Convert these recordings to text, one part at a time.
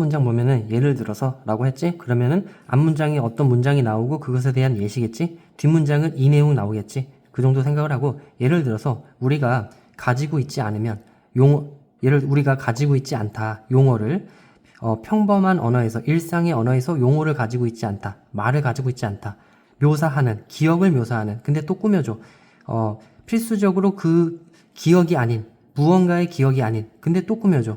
문장 보면은 예를 들어서 라고 했지? 그러면은 앞문장에 어떤 문장이 나오고 그것에 대한 예시겠지? 뒷문장은 이 내용 나오겠지? 그 정도 생각을 하고 예를 들어서 우리가 가지고 있지 않으면 용어 예를 우리가 가지고 있지 않다. 용어를 어, 평범한 언어에서 일상의 언어에서 용어를 가지고 있지 않다. 말을 가지고 있지 않다. 묘사하는 기억을 묘사하는. 근데 또 꾸며줘. 어, 필수적으로 그 기억이 아닌 무언가의 기억이 아닌. 근데 또 꾸며줘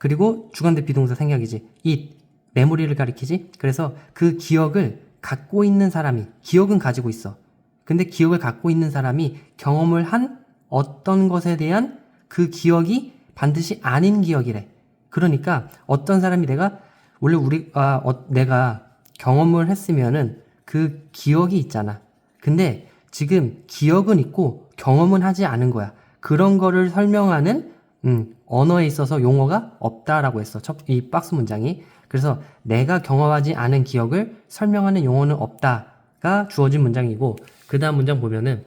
그리고 주관대 비동사 생략이지. 이 메모리를 가리키지. 그래서 그 기억을 갖고 있는 사람이 기억은 가지고 있어. 근데 기억을 갖고 있는 사람이 경험을 한 어떤 것에 대한 그 기억이 반드시 아닌 기억이래. 그러니까 어떤 사람이 내가 원래 우리가 어, 내가 경험을 했으면은 그 기억이 있잖아. 근데 지금 기억은 있고 경험은 하지 않은 거야. 그런 거를 설명하는 음, 언어에 있어서 용어가 없다라고 했어. 첫, 이 박스 문장이. 그래서 내가 경험하지 않은 기억을 설명하는 용어는 없다가 주어진 문장이고, 그 다음 문장 보면은,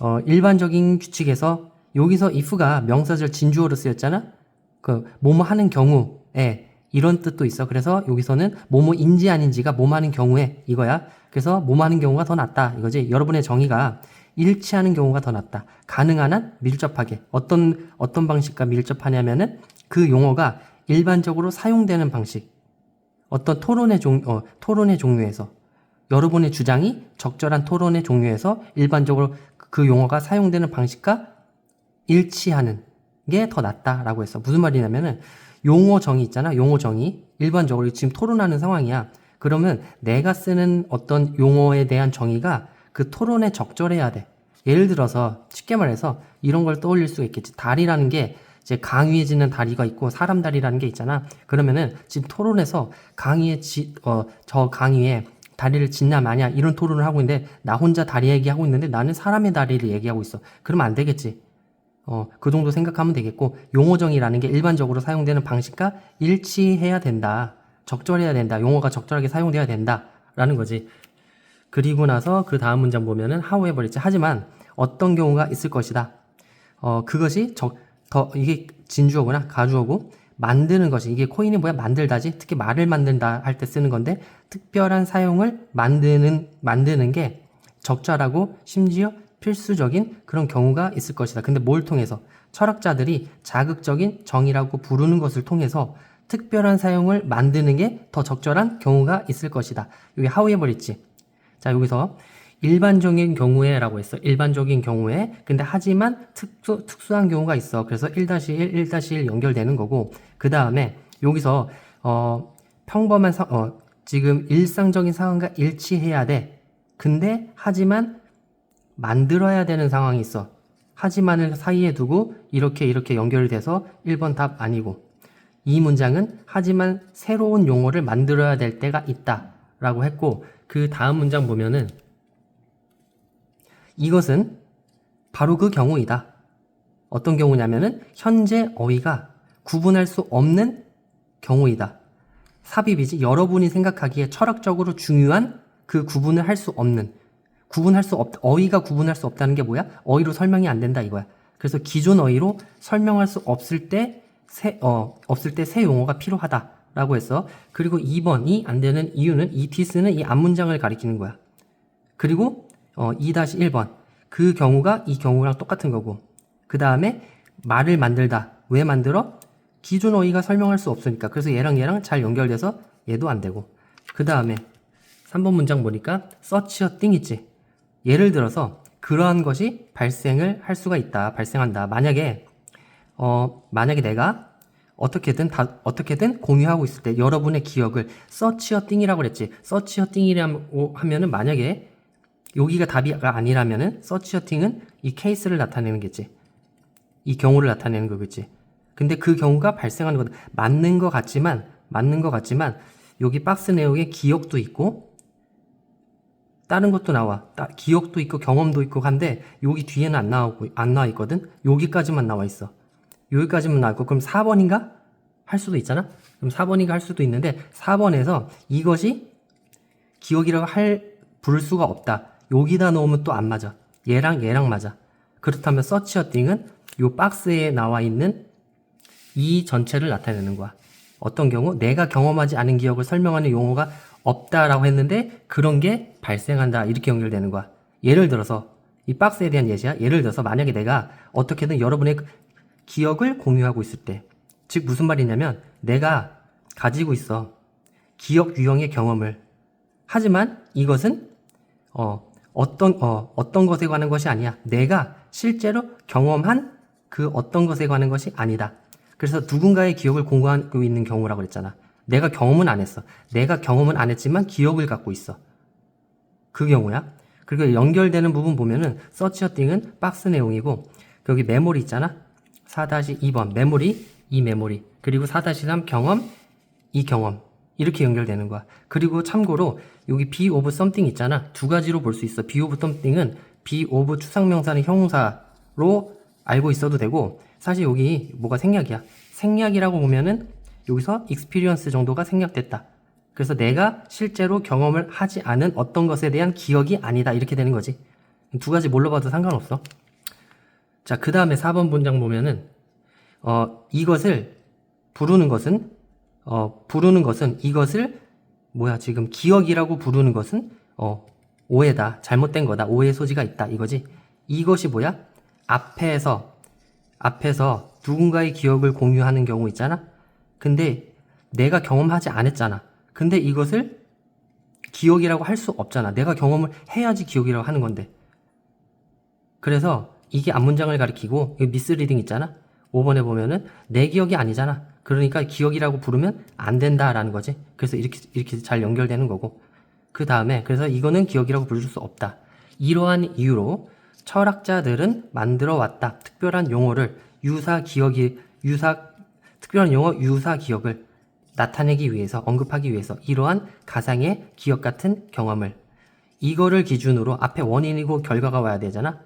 어, 일반적인 규칙에서 여기서 if가 명사절 진주어로 쓰였잖아? 그, 뭐뭐 하는 경우에 이런 뜻도 있어. 그래서 여기서는 뭐뭐인지 아닌지가 뭐뭐 하는 경우에 이거야. 그래서 뭐뭐 하는 경우가 더 낫다. 이거지. 여러분의 정의가 일치하는 경우가 더 낫다. 가능한 한 밀접하게. 어떤, 어떤 방식과 밀접하냐면은 그 용어가 일반적으로 사용되는 방식. 어떤 토론의 종, 어, 토론의 종류에서. 여러분의 주장이 적절한 토론의 종류에서 일반적으로 그 용어가 사용되는 방식과 일치하는 게 더 낫다라고 했어. 무슨 말이냐면은 용어 정의 있잖아. 용어 정의. 일반적으로 지금 토론하는 상황이야. 그러면 내가 쓰는 어떤 용어에 대한 정의가 그 토론에 적절해야 돼. 예를 들어서 쉽게 말해서 이런 걸 떠올릴 수가 있겠지. 다리라는 게 이제 강위에 짓는 다리가 있고 사람 다리라는 게 있잖아. 그러면은 지금 토론에서 강위에 지, 어, 저 강위에 다리를 짓냐 마냐 이런 토론을 하고 있는데 나 혼자 다리 얘기하고 있는데 나는 사람의 다리를 얘기하고 있어. 그러면 안 되겠지. 어, 그 정도 생각하면 되겠고 용어정의라는 게 일반적으로 사용되는 방식과 일치해야 된다. 적절해야 된다. 용어가 적절하게 사용돼야 된다라는 거지. 그리고 나서 그 다음 문장 보면은 however 있지. 하지만 어떤 경우가 있을 것이다. 어, 그것이 적, 더, 이게 진주어구나. 가주어고. 만드는 것이. 이게 코인이 뭐야? 만들다지. 특히 말을 만든다 할 때 쓰는 건데, 특별한 사용을 만드는, 만드는 게 적절하고 심지어 필수적인 그런 경우가 있을 것이다. 근데 뭘 통해서? 철학자들이 자극적인 정의라고 부르는 것을 통해서 특별한 사용을 만드는 게 더 적절한 경우가 있을 것이다. 여기 however 있지. 자, 여기서 일반적인 경우에 라고 했어. 일반적인 경우에. 근데 하지만 특수, 특수한 경우가 있어. 그래서 1-1, 1-1 연결되는 거고. 그 다음에 여기서, 어, 평범한 사, 어, 지금 일상적인 상황과 일치해야 돼. 근데 하지만 만들어야 되는 상황이 있어. 하지만을 사이에 두고 이렇게 이렇게 연결돼서 1번 답 아니고. 이 문장은 하지만 새로운 용어를 만들어야 될 때가 있다. 라고 했고, 그 다음 문장 보면은 이것은 바로 그 경우이다. 어떤 경우냐면은 현재 어휘가 구분할 수 없는 경우이다. 삽입이지 여러분이 생각하기에 철학적으로 중요한 그 구분을 할 수 없는 구분할 수 없, 어휘가 구분할 수 없다는 게 뭐야? 어휘로 설명이 안 된다 이거야. 그래서 기존 어휘로 설명할 수 없을 때 새, 어, 없을 때 새 용어가 필요하다 라고 했어. 그리고 2번이 안 되는 이유는 이 this는 이 앞문장을 가리키는 거야. 그리고 어, 2-1번. 그 경우가 이 경우랑 똑같은 거고. 그 다음에 말을 만들다. 왜 만들어? 기존 어휘가 설명할 수 없으니까. 그래서 얘랑 얘랑 잘 연결돼서 얘도 안 되고. 그 다음에 3번 문장 보니까 such a thing 있지. 예를 들어서 그러한 것이 발생을 할 수가 있다. 발생한다. 만약에 어, 만약에 내가 어떻게든 다 어떻게든 공유하고 있을 때 여러분의 기억을 서치 어 띵이라고 그랬지. 서치 어 띵이라고 하면은 만약에 여기가 답이가 아니라면은 서치 어 띵은 이 케이스를 나타내는 거지. 이 경우를 나타내는 거겠지. 근데 그 경우가 발생하는 건 맞는 것 같지만 맞는 것 같지만 여기 박스 내용에 기억도 있고 다른 것도 나와. 따- 기억도 있고 경험도 있고 한데 여기 뒤에는 안 나오고 안 나와 있거든. 여기까지만 나와 있어. 여기까지만 나와 있고 그럼 4번인가? 할 수도 있잖아. 그럼 4번인가 할 수도 있는데 4번에서 이것이 기억이라고 할 부를 수가 없다. 여기다 넣으면 또 안 맞아. 얘랑 얘랑 맞아. 그렇다면 서치 어띵은 요 박스에 나와 있는 이 전체를 나타내는 거야. 어떤 경우 내가 경험하지 않은 기억을 설명하는 용어가 없다라고 했는데 그런 게 발생한다 이렇게 연결되는 거야. 예를 들어서 이 박스에 대한 예시야. 예를 들어서 만약에 내가 어떻게든 여러분의 그 기억을 공유하고 있을 때, 즉 무슨 말이냐면 내가 가지고 있어 기억 유형의 경험을 하지만 이것은 어, 어떤 어, 어떤 것에 관한 것이 아니야. 내가 실제로 경험한 그 어떤 것에 관한 것이 아니다. 그래서 누군가의 기억을 공유하고 있는 경우라고 그랬잖아. 내가 경험은 안 했어. 내가 경험은 안 했지만 기억을 갖고 있어. 그 경우야. 그리고 연결되는 부분 보면은 서치어띵은 박스 내용이고 여기 메모리 있잖아. 4-2번 메모리, 이 메모리. 그리고 4-3 경험, 이 경험. 이렇게 연결되는 거야. 그리고 참고로 여기 be of something 있잖아. 두 가지로 볼 수 있어. be of something은 be of 추상명사는 형용사로 알고 있어도 되고 사실 여기 뭐가 생략이야. 생략이라고 보면은 여기서 experience 정도가 생략됐다. 그래서 내가 실제로 경험을 하지 않은 어떤 것에 대한 기억이 아니다. 이렇게 되는 거지. 두 가지 뭘로 봐도 상관없어. 자, 그 다음에 4번 문장 보면은, 어, 이것을 부르는 것은, 어, 부르는 것은 이것을, 뭐야, 지금 기억이라고 부르는 것은, 어, 오해다. 잘못된 거다. 오해 소지가 있다. 이거지. 이것이 뭐야? 앞에서, 앞에서 누군가의 기억을 공유하는 경우 있잖아? 근데 내가 경험하지 않았잖아. 근데 이것을 기억이라고 할 수 없잖아. 내가 경험을 해야지 기억이라고 하는 건데. 그래서 이게 앞문장을 가리키고 이 미스리딩 있잖아. 5번에 보면은 내 기억이 아니잖아. 그러니까 기억이라고 부르면 안 된다라는 거지. 그래서 이렇게 이렇게 잘 연결되는 거고. 그 다음에 그래서 이거는 기억이라고 부를 수 없다. 이러한 이유로 철학자들은 만들어 왔다. 특별한 용어를 유사 기억이 유사 특별한 용어 유사 기억을 나타내기 위해서 언급하기 위해서 이러한 가상의 기억 같은 경험을 이거를 기준으로 앞에 원인이고 결과가 와야 되잖아.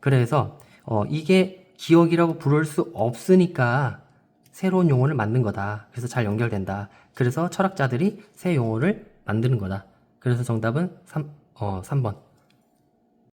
그래서 어, 이게 기억이라고 부를 수 없으니까 새로운 용어를 만든 거다. 그래서 잘 연결된다. 그래서 철학자들이 새 용어를 만드는 거다. 그래서 정답은 3, 어, 3번.